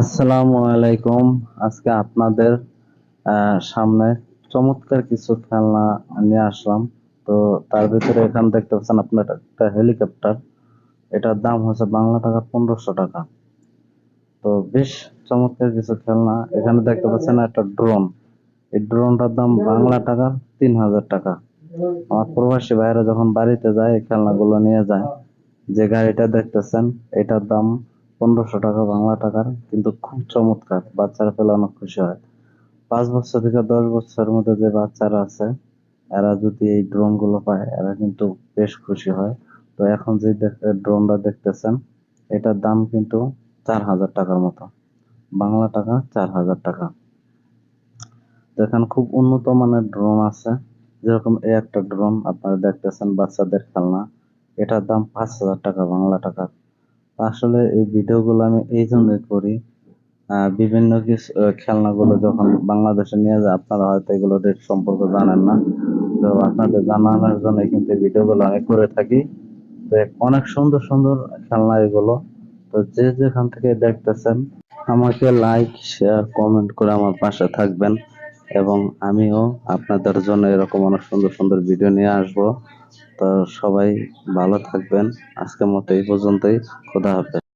আসসালামু আলাইকুম। আজকে আপনাদের সামনে চমৎকার কিছু খেলনা নিয়ে আসলাম। তো তার ভিতরে এখানে দেখতে পাচ্ছেন আপনার একটা হেলিকপ্টার। এটার দাম হচ্ছে বাংলা টাকা পনেরোশো টাকা। তো বেশ চমৎকার কিছু খেলনা। এখানে দেখতে পাচ্ছেন একটা ড্রোন। এই ড্রোনটার দাম বাংলা টাকা তিন হাজার টাকা। আমার প্রবাসী ভাইরা যখন বাড়িতে যায়, এই খেলনাগুলো নিয়ে যায়, যে গাড়িটা দেখতেছেন, এটার দাম পনেরোশো টাকা বাংলা টাকার, কিন্তু খুব চমৎকার, বাচ্চারা পেলে অনেক খুশি হয়। পাঁচ বছর থেকে দশ বছরের মধ্যে যে বাচ্চারা আছে, এরা যদি এই ড্রোনগুলো পায়, এরা কিন্তু বেশ খুশি হয়। তো এখন যে ড্রোনটা দেখতেছেন, এটার দাম কিন্তু চার হাজার টাকার মতো। বাংলা টাকা চার হাজার টাকা। তো এখানে খুব উন্নত মানের ড্রোন আছে। যেরকম এই একটা ড্রোন আপনারা দেখতেছেন বাচ্চাদের খেলনা, এটার দাম পাঁচ হাজার টাকা বাংলা টাকা আসলে এই ভিডিওগুলো আমি এই জন্যই করি। বিভিন্ন কিছু খেলনাগুলো যখন বাংলাদেশে নিয়ে যায়, আপনারা হয়তো এগুলো রেট সম্পর্কে জানেন না। তো আপনাদের জানানোর জন্য কিন্তু ভিডিওগুলো আমি করে থাকি। তো অনেক সুন্দর সুন্দর খেলনা এগুলো। তো যে যেখান থেকে দেখতেছেন, আমাকে লাইক শেয়ার কমেন্ট করে আমার পাশে থাকবেন। এবং আমিও আপনাদের জন্য এরকম অনেক সুন্দর সুন্দর ভিডিও নিয়ে আসব। তো সবাই ভালো থাকবেন। আজকের মতো এই পর্যন্তই। খোদা হাফেজ।